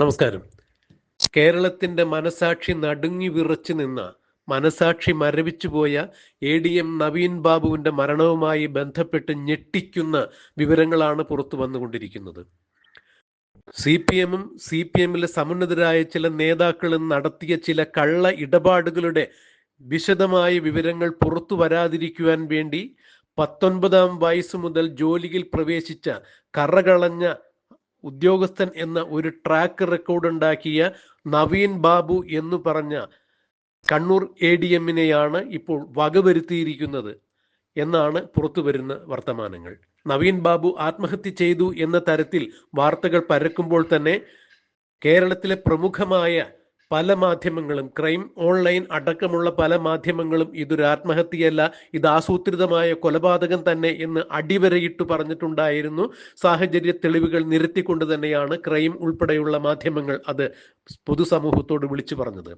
നമസ്കാരം. കേരളത്തിന്റെ മനസാക്ഷി നടുങ്ങി വിറച്ചു നിന്ന മനസാക്ഷി മരവിച്ചു പോയ എ ഡി എം നവീൻ ബാബുവിന്റെ മരണവുമായി ബന്ധപ്പെട്ട് ഞെട്ടിക്കുന്ന വിവരങ്ങളാണ് പുറത്തു വന്നുകൊണ്ടിരിക്കുന്നത്. സി പി എമ്മും സി പി എമ്മിലെ സമുന്നതരായ ചില നേതാക്കളും നടത്തിയ ചില കള്ള ഇടപാടുകളുടെ വിശദമായ വിവരങ്ങൾ പുറത്തു വരാതിരിക്കുവാൻ വേണ്ടി പത്തൊൻപതാം വയസ്സ് മുതൽ ജോലിയിൽ പ്രവേശിച്ച കറകളഞ്ഞ ഉദ്യോഗസ്ഥൻ എന്ന ഒരു ട്രാക്ക് റെക്കോർഡ് ഉണ്ടാക്കിയ നവീൻ ബാബു എന്ന് പറഞ്ഞ കണ്ണൂർ എ ഡി എമ്മിനെയാണ് ഇപ്പോൾ വകവരുത്തിയിരിക്കുന്നത് എന്നാണ് പുറത്തു വരുന്ന വർത്തമാനങ്ങൾ. നവീൻ ബാബു ആത്മഹത്യ ചെയ്തു എന്ന തരത്തിൽ വാർത്തകൾ പരക്കുമ്പോൾ തന്നെ കേരളത്തിലെ പ്രമുഖമായ പല മാധ്യമങ്ങളും ക്രൈം ഓൺലൈൻ അടക്കമുള്ള പല മാധ്യമങ്ങളും ഇതൊരു ആത്മഹത്യയല്ല ഇത് ആസൂത്രിതമായ കൊലപാതകം തന്നെ എന്ന് അടിവരയിട്ട് പറഞ്ഞിട്ടുണ്ടായിരുന്നു. സാഹചര്യ തെളിവുകൾ നിരത്തിക്കൊണ്ട് തന്നെയാണ് ക്രൈം ഉൾപ്പെടെയുള്ള മാധ്യമങ്ങൾ അത് പൊതുസമൂഹത്തോട് വിളിച്ചു പറഞ്ഞത്.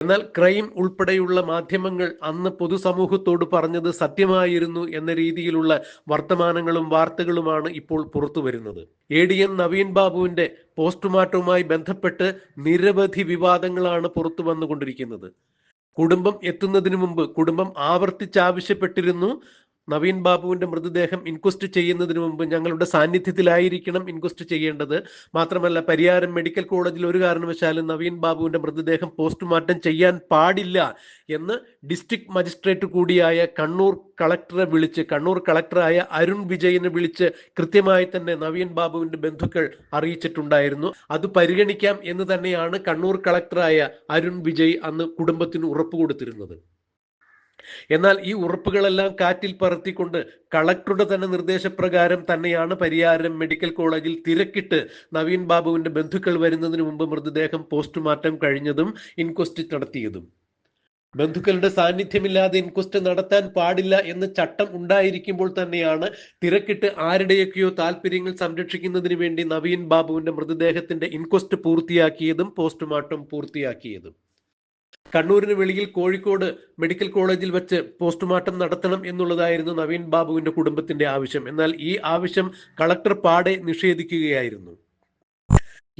എന്നാൽ ക്രൈം ഉൾപ്പെടെയുള്ള മാധ്യമങ്ങൾ അന്ന് പൊതുസമൂഹത്തോട് പറഞ്ഞത് സത്യമായിരുന്നു എന്ന രീതിയിലുള്ള വർത്തമാനങ്ങളും വാർത്തകളുമാണ് ഇപ്പോൾ പുറത്തു വരുന്നത്. എ ഡി എം നവീൻ ബാബുവിന്റെ പോസ്റ്റ്മോർട്ടവുമായി ബന്ധപ്പെട്ട് നിരവധി വിവാദങ്ങളാണ് പുറത്തു വന്നുകൊണ്ടിരിക്കുന്നത്. കുടുംബം എത്തുന്നതിന് മുമ്പ് കുടുംബം ആവർത്തിച്ചാവശ്യപ്പെട്ടിരുന്നു നവീൻ ബാബുവിന്റെ മൃതദേഹം ഇൻക്വസ്റ്റ് ചെയ്യുന്നതിന് മുമ്പ് ഞങ്ങളുടെ സാന്നിധ്യത്തിലായിരിക്കണം ഇൻക്വസ്റ്റ് ചെയ്യേണ്ടത്. മാത്രമല്ല പരിയാരം മെഡിക്കൽ കോളേജിൽ ഒരു കാരണവശാലും നവീൻ ബാബുവിന്റെ മൃതദേഹം പോസ്റ്റ്മോർട്ടം ചെയ്യാൻ പാടില്ല എന്ന് ഡിസ്ട്രിക്ട് മജിസ്ട്രേറ്റ് കൂടിയായ കണ്ണൂർ കളക്ടറെ വിളിച്ച് കണ്ണൂർ കളക്ടറായ അരുൺ വിജയനെ വിളിച്ച് കൃത്യമായി തന്നെ നവീൻ ബാബുവിന്റെ ബന്ധുക്കൾ അറിയിച്ചിട്ടുണ്ടായിരുന്നു. അത് പരിഗണിക്കാം എന്ന് തന്നെയാണ് കണ്ണൂർ കളക്ടറായ അരുൺ വിജയ് അന്ന് കുടുംബത്തിന് ഉറപ്പ് കൊടുത്തിരുന്നത്. എന്നാൽ ഈ ഉറപ്പുകളെല്ലാം കാറ്റിൽ പറത്തിക്കൊണ്ട് കളക്ടറുടെ തന്നെ നിർദ്ദേശപ്രകാരം തന്നെയാണ് പരിയാരം മെഡിക്കൽ കോളേജിൽ തിരക്കിട്ട് നവീൻ ബാബുവിന്റെ ബന്ധുക്കൾ വരുന്നതിന് മുമ്പ് മൃതദേഹം പോസ്റ്റ്മോർട്ടം കഴിഞ്ഞതും ഇൻക്വസ്റ്റ് നടത്തിയതും. ബന്ധുക്കളുടെ സാന്നിധ്യമില്ലാതെ ഇൻക്വസ്റ്റ് നടത്താൻ പാടില്ല എന്ന ചട്ടം ഉണ്ടായിരിക്കുമ്പോൾ തന്നെയാണ് തിരക്കിട്ട് ആരുടെയൊക്കെയോ താല്പര്യങ്ങൾ സംരക്ഷിക്കുന്നതിന് വേണ്ടി നവീൻ ബാബുവിന്റെ മൃതദേഹത്തിന്റെ ഇൻക്വസ്റ്റ് പൂർത്തിയാക്കിയതും പോസ്റ്റ്മോർട്ടം പൂർത്തിയാക്കിയതും. കണ്ണൂരിന് വെളിയിൽ കോഴിക്കോട് മെഡിക്കൽ കോളേജിൽ വെച്ച് പോസ്റ്റ്മോർട്ടം നടത്തണം എന്നുള്ളതായിരുന്നു നവീൻ ബാബുവിന്റെ കുടുംബത്തിന്റെ ആവശ്യം. എന്നാൽ ഈ ആവശ്യം കളക്ടർ പാടെ നിഷേധിക്കുകയായിരുന്നു.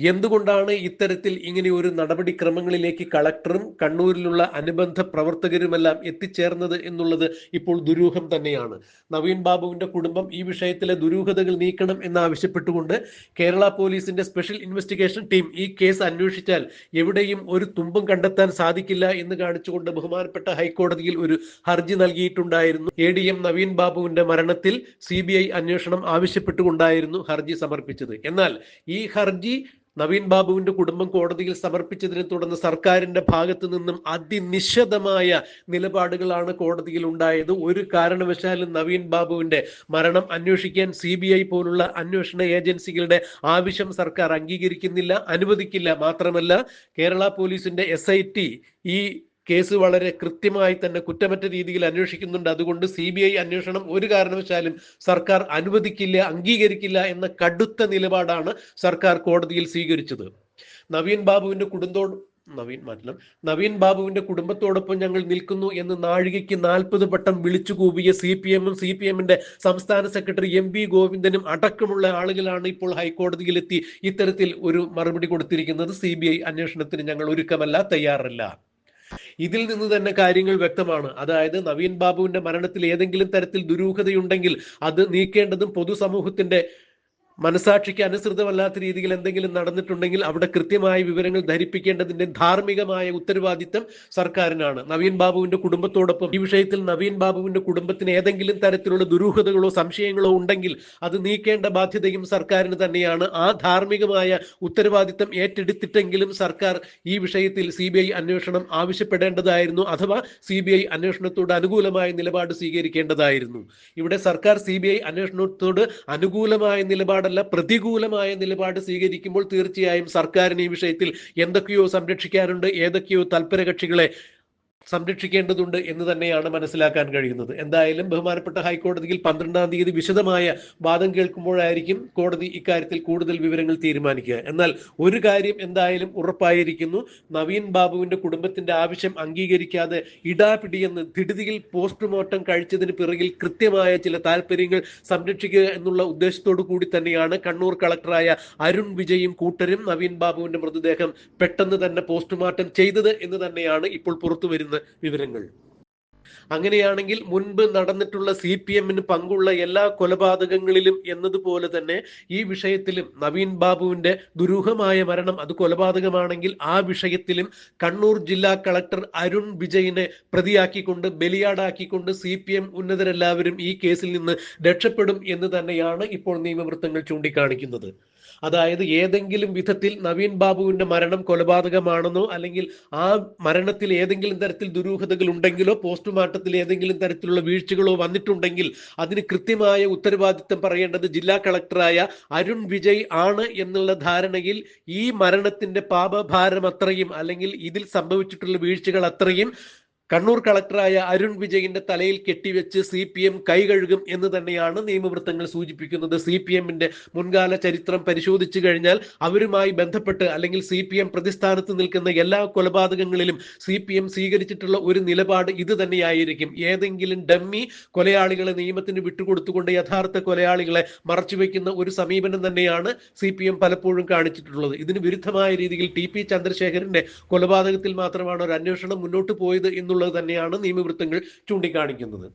എന്തുകൊണ്ടാണ് ഇത്തരത്തിൽ ഇങ്ങനെ ഒരു നടപടിക്രമങ്ങളിലേക്ക് കളക്ടറും കണ്ണൂരിലുള്ള അനുബന്ധ പ്രവർത്തകരുമെല്ലാം എത്തിച്ചേർന്നത് എന്നുള്ളത് ഇപ്പോൾ ദുരൂഹം തന്നെയാണ്. നവീൻ ബാബുവിന്റെ കുടുംബം ഈ വിഷയത്തിലെ ദുരൂഹതകൾ നീക്കണം എന്നാവശ്യപ്പെട്ടുകൊണ്ട് കേരള പോലീസിന്റെ സ്പെഷ്യൽ ഇൻവെസ്റ്റിഗേഷൻ ടീം ഈ കേസ് അന്വേഷിച്ചാൽ എവിടെയും ഒരു തുമ്പും കണ്ടെത്താൻ സാധിക്കില്ല എന്ന് കാണിച്ചുകൊണ്ട് ബഹുമാനപ്പെട്ട ഹൈക്കോടതിയിൽ ഒരു ഹർജി നൽകിയിട്ടുണ്ടായിരുന്നു. എ ഡി എം നവീൻ ബാബുവിന്റെ മരണത്തിൽ സി ബി ഐ അന്വേഷണം ആവശ്യപ്പെട്ടുകൊണ്ടായിരുന്നു ഹർജി സമർപ്പിച്ചത്. എന്നാൽ ഈ ഹർജി നവീൻ ബാബുവിന്റെ കുടുംബം കോടതിയിൽ സമർപ്പിച്ചതിനെ തുടർന്ന് സർക്കാരിന്റെ ഭാഗത്തു നിന്നും അതിനിശിതമായ നിലപാടുകളാണ് കോടതിയിൽ ഉണ്ടായത്. ഒരു കാരണവശാലും നവീൻ ബാബുവിന്റെ മരണം അന്വേഷിക്കാൻ സി പോലുള്ള അന്വേഷണ ഏജൻസികളുടെ ആവശ്യം സർക്കാർ അംഗീകരിക്കുന്നില്ല അനുവദിക്കില്ല. മാത്രമല്ല കേരള പോലീസിന്റെ എസ് ഈ കേസ് വളരെ കൃത്യമായി തന്നെ കുറ്റമറ്റ രീതിയിൽ അന്വേഷിക്കുന്നുണ്ട്. അതുകൊണ്ട് സി ബി ഐ അന്വേഷണം ഒരു കാരണവശാലും സർക്കാർ അനുവദിക്കില്ല അംഗീകരിക്കില്ല എന്ന കടുത്ത നിലപാടാണ് സർക്കാർ കോടതിയിൽ സ്വീകരിച്ചത്. നവീൻ ബാബുവിന്റെ കുടുംബത്തോട് നവീൻ മാറ്റണം നവീൻ ബാബുവിന്റെ കുടുംബത്തോടൊപ്പം ഞങ്ങൾ നിൽക്കുന്നു എന്ന് നാഴികയ്ക്ക് നാൽപ്പത് വട്ടം വിളിച്ചു കൂപിയ സി പി എമ്മും സി പി എമ്മിന്റെ സംസ്ഥാന സെക്രട്ടറി എം വി ഗോവിന്ദനും അടക്കമുള്ള ആളുകളാണ് ഇപ്പോൾ ഹൈക്കോടതിയിലെത്തി ഇത്തരത്തിൽ ഒരു മറുപടി കൊടുത്തിരിക്കുന്നത്. സി ബി ഐ അന്വേഷണത്തിന് ഞങ്ങൾ ഒരുക്കമല്ല തയ്യാറല്ല. ഇതിൽ നിന്ന് തന്നെ കാര്യങ്ങൾ വ്യക്തമാണ്. അതായത് നവീൻ ബാബുവിന്റെ മരണത്തിൽ ഏതെങ്കിലും തരത്തിൽ ദുരൂഹതയുണ്ടെങ്കിൽ അത് നീക്കേണ്ടതും പൊതുസമൂഹത്തിന്റെ മനസാക്ഷിക്ക് അനുസൃതമല്ലാത്ത രീതിയിൽ എന്തെങ്കിലും നടന്നിട്ടുണ്ടെങ്കിൽ അവിടെ കൃത്യമായ വിവരങ്ങൾ ധരിപ്പിക്കേണ്ടതിന്റെ ധാർമ്മികമായ ഉത്തരവാദിത്തം സർക്കാരിനാണ്. നവീൻ ബാബുവിന്റെ കുടുംബത്തോടൊപ്പം ഈ വിഷയത്തിൽ നവീൻ ബാബുവിന്റെ കുടുംബത്തിന് ഏതെങ്കിലും തരത്തിലുള്ള ദുരൂഹതകളോ സംശയങ്ങളോ ഉണ്ടെങ്കിൽ അത് നീക്കേണ്ട ബാധ്യതയും സർക്കാരിന് തന്നെയാണ്. ആ ധാർമ്മികമായ ഉത്തരവാദിത്തം ഏറ്റെടുത്തിട്ടെങ്കിലും സർക്കാർ ഈ വിഷയത്തിൽ സി അന്വേഷണം ആവശ്യപ്പെടേണ്ടതായിരുന്നു അഥവാ സി അന്വേഷണത്തോട് അനുകൂലമായ നിലപാട് സ്വീകരിക്കേണ്ടതായിരുന്നു. ഇവിടെ സർക്കാർ സി അന്വേഷണത്തോട് അനുകൂലമായ നിലപാട് നിലപാടല്ല പ്രതികൂലമായ നിലപാട് സ്വീകരിക്കുമ്പോൾ തീർച്ചയായും സർക്കാരിന് ഈ വിഷയത്തിൽ എന്തൊക്കെയോ സംരക്ഷിക്കാനുണ്ട് ഏതൊക്കെയോ തൽപര കക്ഷികളെ സംരക്ഷിക്കേണ്ടതുണ്ട് എന്ന് തന്നെയാണ് മനസ്സിലാക്കാൻ കഴിയുന്നത്. എന്തായാലും ബഹുമാനപ്പെട്ട ഹൈക്കോടതിയിൽ പന്ത്രണ്ടാം തീയതി വിശദമായ വാദം കേൾക്കുമ്പോഴായിരിക്കും കോടതി ഇക്കാര്യത്തിൽ കൂടുതൽ വിവരങ്ങൾ തീരുമാനിക്കുക. എന്നാൽ ഒരു കാര്യം എന്തായാലും ഉറപ്പായിരിക്കുന്നു. നവീൻ ബാബുവിന്റെ കുടുംബത്തിന്റെ ആവശ്യം അംഗീകരിക്കാതെ ഇടാപിടിയെന്ന് ധിടുതിയിൽ പോസ്റ്റ്മോർട്ടം കഴിച്ചതിന് പിറകിൽ കൃത്യമായ ചില താല്പര്യങ്ങൾ സംരക്ഷിക്കുക എന്നുള്ള ഉദ്ദേശത്തോടു കൂടി തന്നെയാണ് കണ്ണൂർ കളക്ടറായ അരുൺ വിജയും കൂട്ടരും നവീൻ ബാബുവിന്റെ മൃതദേഹം പെട്ടെന്ന് തന്നെ പോസ്റ്റ്മോർട്ടം ചെയ്തത് എന്ന് തന്നെയാണ് ഇപ്പോൾ പുറത്തു വരുന്ന വിവരങ്ങൾ. അങ്ങനെയാണെങ്കിൽ മുൻപ് നടന്നിട്ടുള്ള സി പി എമ്മിന് പങ്കുള്ള എല്ലാ കൊലപാതകങ്ങളിലും എന്നതുപോലെ തന്നെ ഈ വിഷയത്തിലും നവീൻ ബാബുവിന്റെ ദുരൂഹമായ മരണം അത് കൊലപാതകമാണെങ്കിൽ ആ വിഷയത്തിലും കണ്ണൂർ ജില്ലാ കളക്ടർ അരുൺ വിജയിനെ പ്രതിയാക്കിക്കൊണ്ട് ബലിയാടാക്കിക്കൊണ്ട് സി പി എം ഉന്നതരെല്ലാവരും ഈ കേസിൽ നിന്ന് രക്ഷപ്പെടും എന്ന് തന്നെയാണ് ഇപ്പോൾ നിയമവൃത്തങ്ങൾ ചൂണ്ടിക്കാണിക്കുന്നത്. അതായത് ഏതെങ്കിലും വിധത്തിൽ നവീൻ ബാബുവിന്റെ മരണം കൊലപാതകമാണെന്നോ അല്ലെങ്കിൽ ആ മരണത്തിൽ ഏതെങ്കിലും തരത്തിൽ ദുരൂഹതകൾ ഉണ്ടെങ്കിലോ പോസ്റ്റ്മോർട്ടത്തിൽ ഏതെങ്കിലും തരത്തിലുള്ള വീഴ്ചകളോ വന്നിട്ടുണ്ടെങ്കിൽ അതിന് കൃത്യമായ ഉത്തരവാദിത്തം പറയേണ്ടത് ജില്ലാ കളക്ടറായ അരുൺ വിജയ് ആണ് എന്നുള്ള ധാരണയിൽ ഈ മരണത്തിന്റെ പാപഭാരം അത്രയും അല്ലെങ്കിൽ ഇതിൽ സംഭവിച്ചിട്ടുള്ള വീഴ്ചകൾ അത്രയും കണ്ണൂർ കളക്ടറായ അരുൺ വിജയിന്റെ തലയിൽ കെട്ടിവെച്ച് സി പി എം കൈകഴുകും എന്ന് തന്നെയാണ് നിയമവൃത്തങ്ങൾ സൂചിപ്പിക്കുന്നത്. സി പി എമ്മിന്റെ മുൻകാല ചരിത്രം പരിശോധിച്ചു കഴിഞ്ഞാൽ അവരുമായി ബന്ധപ്പെട്ട് അല്ലെങ്കിൽ സി പി എം പ്രതിസ്ഥാനത്ത് നിൽക്കുന്ന എല്ലാ കൊലപാതകങ്ങളിലും സി പി എം സ്വീകരിച്ചിട്ടുള്ള ഒരു നിലപാട് ഇത് തന്നെയായിരിക്കും. ഏതെങ്കിലും ഡമ്മി കൊലയാളികളെ നിയമത്തിന് വിട്ടുകൊടുത്തുകൊണ്ട് യഥാർത്ഥ കൊലയാളികളെ മറച്ചുവെക്കുന്ന ഒരു സമീപനം തന്നെയാണ് സി പി എം പലപ്പോഴും കാണിച്ചിട്ടുള്ളത്. ഇതിന് വിരുദ്ധമായ രീതിയിൽ ടി പി ചന്ദ്രശേഖരന്റെ കൊലപാതകത്തിൽ മാത്രമാണ് ഒരു അന്വേഷണം മുന്നോട്ട് പോയത് എന്നുള്ള എന്നുള്ളത് തന്നെയാണ് നിയമവൃത്തങ്ങൾ ചൂണ്ടിക്കാണിക്കുന്നത്.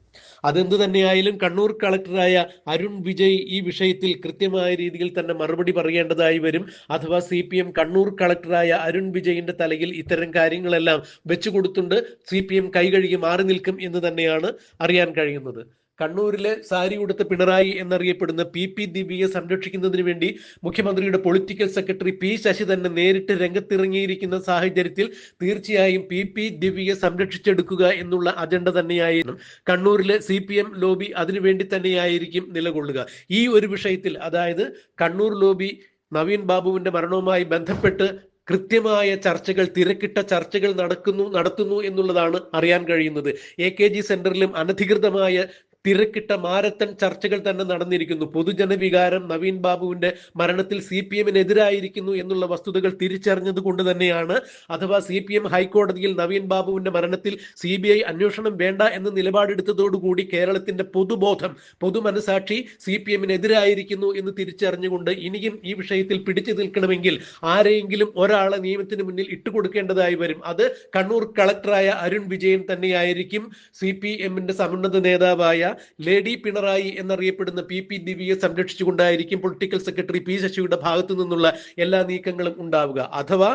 അതെന്ത് തന്നെയായാലും കണ്ണൂർ കളക്ടറായ അരുൺ വിജയ് ഈ വിഷയത്തിൽ കൃത്യമായ രീതിയിൽ തന്നെ മറുപടി പറയേണ്ടതായി വരും. അഥവാ സി പി എം കണ്ണൂർ കളക്ടറായ അരുൺ വിജയിന്റെ തലയിൽ ഇത്തരം കാര്യങ്ങളെല്ലാം വെച്ചു കൊടുത്തുണ്ട് സി പി എം കൈകഴുകി മാറി നിൽക്കും എന്ന് തന്നെയാണ് അറിയാൻ കഴിയുന്നത്. കണ്ണൂരിലെ സാരി ഉടുത്ത പിണറായി എന്നറിയപ്പെടുന്ന പി പി ദിവ്യയെ സംരക്ഷിക്കുന്നതിന് വേണ്ടി മുഖ്യമന്ത്രിയുടെ പൊളിറ്റിക്കൽ സെക്രട്ടറി പി ശശി തന്നെ നേരിട്ട് രംഗത്തിറങ്ങിയിരിക്കുന്ന സാഹചര്യത്തിൽ തീർച്ചയായും പി പി ദിവ്യയെ സംരക്ഷിച്ചെടുക്കുക എന്നുള്ള അജണ്ട തന്നെയായിരുന്നു. കണ്ണൂരിലെ സി പി എം ലോബി അതിനുവേണ്ടി തന്നെയായിരിക്കും നിലകൊള്ളുക. ഈ ഒരു വിഷയത്തിൽ അതായത് കണ്ണൂർ ലോബി നവീൻ ബാബുവിന്റെ മരണവുമായി ബന്ധപ്പെട്ട് കൃത്യമായ ചർച്ചകൾ തിരക്കിട്ട ചർച്ചകൾ നടക്കുന്നു നടത്തുന്നു എന്നുള്ളതാണ് അറിയാൻ കഴിയുന്നത്. എ കെ ജി സെന്ററിലും അനധികൃതമായ തിരക്കിട്ട മാരത്തൺ ചർച്ചകൾ തന്നെ നടന്നിരിക്കുന്നു. പൊതുജനവികാരം നവീൻ ബാബുവിന്റെ മരണത്തിൽ സി പി എമ്മിനെതിരായിരിക്കുന്നു എന്നുള്ള വസ്തുതകൾ തിരിച്ചറിഞ്ഞത് കൊണ്ട് തന്നെയാണ്. അഥവാ സി പി എം ഹൈക്കോടതിയിൽ നവീൻ ബാബുവിന്റെ മരണത്തിൽ സി ബി ഐ അന്വേഷണം വേണ്ട എന്ന് നിലപാടെടുത്തതോടുകൂടി കേരളത്തിന്റെ പൊതുബോധം പൊതുമനസാക്ഷി സി പി എമ്മിനെതിരായിരിക്കുന്നു എന്ന് തിരിച്ചറിഞ്ഞുകൊണ്ട് ഇനിയും ഈ വിഷയത്തിൽ പിടിച്ചു നിൽക്കണമെങ്കിൽ ആരെയെങ്കിലും ഒരാളെ നിയമത്തിന് മുന്നിൽ ഇട്ടുകൊടുക്കേണ്ടതായി വരും. അത് കണ്ണൂർ കളക്ടറായ അരുൺ വിജയൻ തന്നെയായിരിക്കും സി പി എമ്മിന്റെ സമുന്നത നേതാവായ ലേഡി പിണറായി എന്നറിയപ്പെടുന്ന പി പി ദിവ്യയെ സംരക്ഷിച്ചുകൊണ്ടായിരിക്കും പൊളിറ്റിക്കൽ സെക്രട്ടറി പി ശശിയുടെ ഭാഗത്തു നിന്നുള്ള എല്ലാ നീക്കങ്ങളും ഉണ്ടാവുക. അഥവാ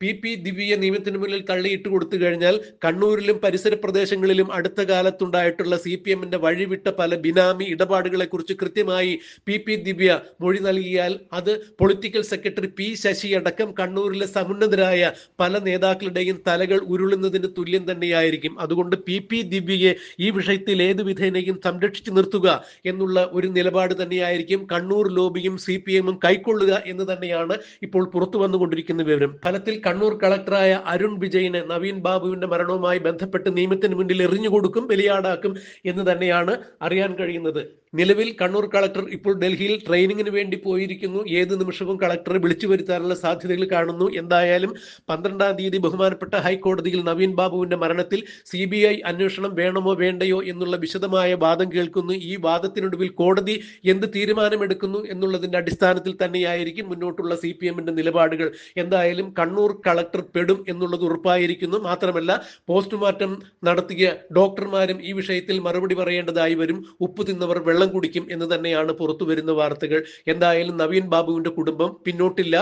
പി പി ദിവ്യ നിയമത്തിന് മുന്നിൽ തള്ളിയിട്ട് കൊടുത്തു കഴിഞ്ഞാൽ കണ്ണൂരിലും പരിസര പ്രദേശങ്ങളിലും അടുത്ത കാലത്തുണ്ടായിട്ടുള്ള സി പി എമ്മിന്റെ വഴിവിട്ട പല ബിനാമി ഇടപാടുകളെ കുറിച്ച് കൃത്യമായി പി പി ദിവ്യ മൊഴി നൽകിയാൽ അത് പൊളിറ്റിക്കൽ സെക്രട്ടറി പി ശശി അടക്കം കണ്ണൂരിലെ സമുന്നതരായ പല നേതാക്കളുടെയും തലകൾ ഉരുളുന്നതിന് തുല്യം തന്നെയായിരിക്കും. അതുകൊണ്ട് പി പി ദിവ്യയെ ഈ വിഷയത്തിൽ ഏത് വിധേനയും സംരക്ഷിച്ചു നിർത്തുക എന്നുള്ള ഒരു നിലപാട് തന്നെയായിരിക്കും കണ്ണൂർ ലോബിയും സി പി എമ്മും കൈക്കൊള്ളുക എന്ന് തന്നെയാണ് ഇപ്പോൾ പുറത്തു വന്നുകൊണ്ടിരിക്കുന്ന വിവരം. ഫലത്തിൽ കണ്ണൂർ കളക്ടറായ അരുൺ വിജയിന് നവീൻ ബാബുവിന്റെ മരണവുമായി ബന്ധപ്പെട്ട് നിയമത്തിന് മുന്നിൽ എറിഞ്ഞുകൊടുക്കും ബലിയാടാക്കും എന്ന് തന്നെയാണ് അറിയാൻ കഴിയുന്നത്. നിലവിൽ കണ്ണൂർ കളക്ടർ ഇപ്പോൾ ഡൽഹിയിൽ ട്രെയിനിങ്ങിന് വേണ്ടി പോയിരിക്കുന്നു. ഏത് നിമിഷവും കളക്ടറെ വിളിച്ചു വരുത്താനുള്ള സാധ്യതകൾ കാണുന്നു. എന്തായാലും പന്ത്രണ്ടാം തീയതി ബഹുമാനപ്പെട്ട ഹൈക്കോടതിയിൽ നവീൻ ബാബുവിന്റെ മരണത്തിൽ സി ബി ഐ അന്വേഷണം വേണമോ വേണ്ടയോ എന്നുള്ള വിശദമായ വാദം കേൾക്കുന്നു. ഈ വാദത്തിനൊടുവിൽ കോടതി എന്ത് തീരുമാനമെടുക്കുന്നു എന്നുള്ളതിന്റെ അടിസ്ഥാനത്തിൽ തന്നെയായിരിക്കും മുന്നോട്ടുള്ള സി പി എമ്മിന്റെ നിലപാടുകൾ. എന്തായാലും കണ്ണൂർ കളക്ടർ പെടും എന്നുള്ളത് ഉറപ്പായിരിക്കുന്നു. മാത്രമല്ല പോസ്റ്റ്മോർട്ടം നടത്തിയ ഡോക്ടർമാരും ഈ വിഷയത്തിൽ മറുപടി പറയേണ്ടതായി വരും. ഉപ്പ് തിന്നവർ വെള്ളം കുടിക്കും എന്ന് തന്നെയാണ് പുറത്തു വരുന്ന വാർത്തകൾ. എന്തായാലും നവീൻ ബാബുവിന്റെ കുടുംബം പിന്നോട്ടില്ല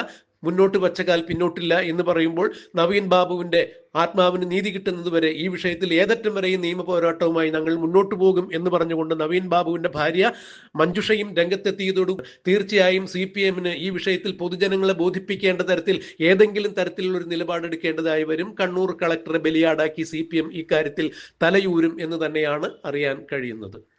മുന്നോട്ട് വച്ചകാൽ പിന്നോട്ടില്ല എന്ന് പറയുമ്പോൾ നവീൻ ബാബുവിന്റെ ആത്മാവിന് നീതി കിട്ടുന്നത് വരെ ഈ വിഷയത്തിൽ ഏതറ്റം വരെയും നിയമ പോരാട്ടവുമായി ഞങ്ങൾ മുന്നോട്ട് പോകും എന്ന് പറഞ്ഞുകൊണ്ട് നവീൻ ബാബുവിന്റെ ഭാര്യ മഞ്ജുഷയും രംഗത്തെത്തിയതോടു തീർച്ചയായും സി പി എമ്മിന് ഈ വിഷയത്തിൽ പൊതുജനങ്ങളെ ബോധിപ്പിക്കേണ്ട തരത്തിൽ ഏതെങ്കിലും തരത്തിലുള്ള ഒരു നിലപാടെടുക്കേണ്ടതായി വരും. കണ്ണൂർ കളക്ടറെ ബലിയാടാക്കി സി പി എം ഇക്കാര്യത്തിൽ തലയൂരും എന്ന് തന്നെയാണ് അറിയാൻ കഴിയുന്നത്.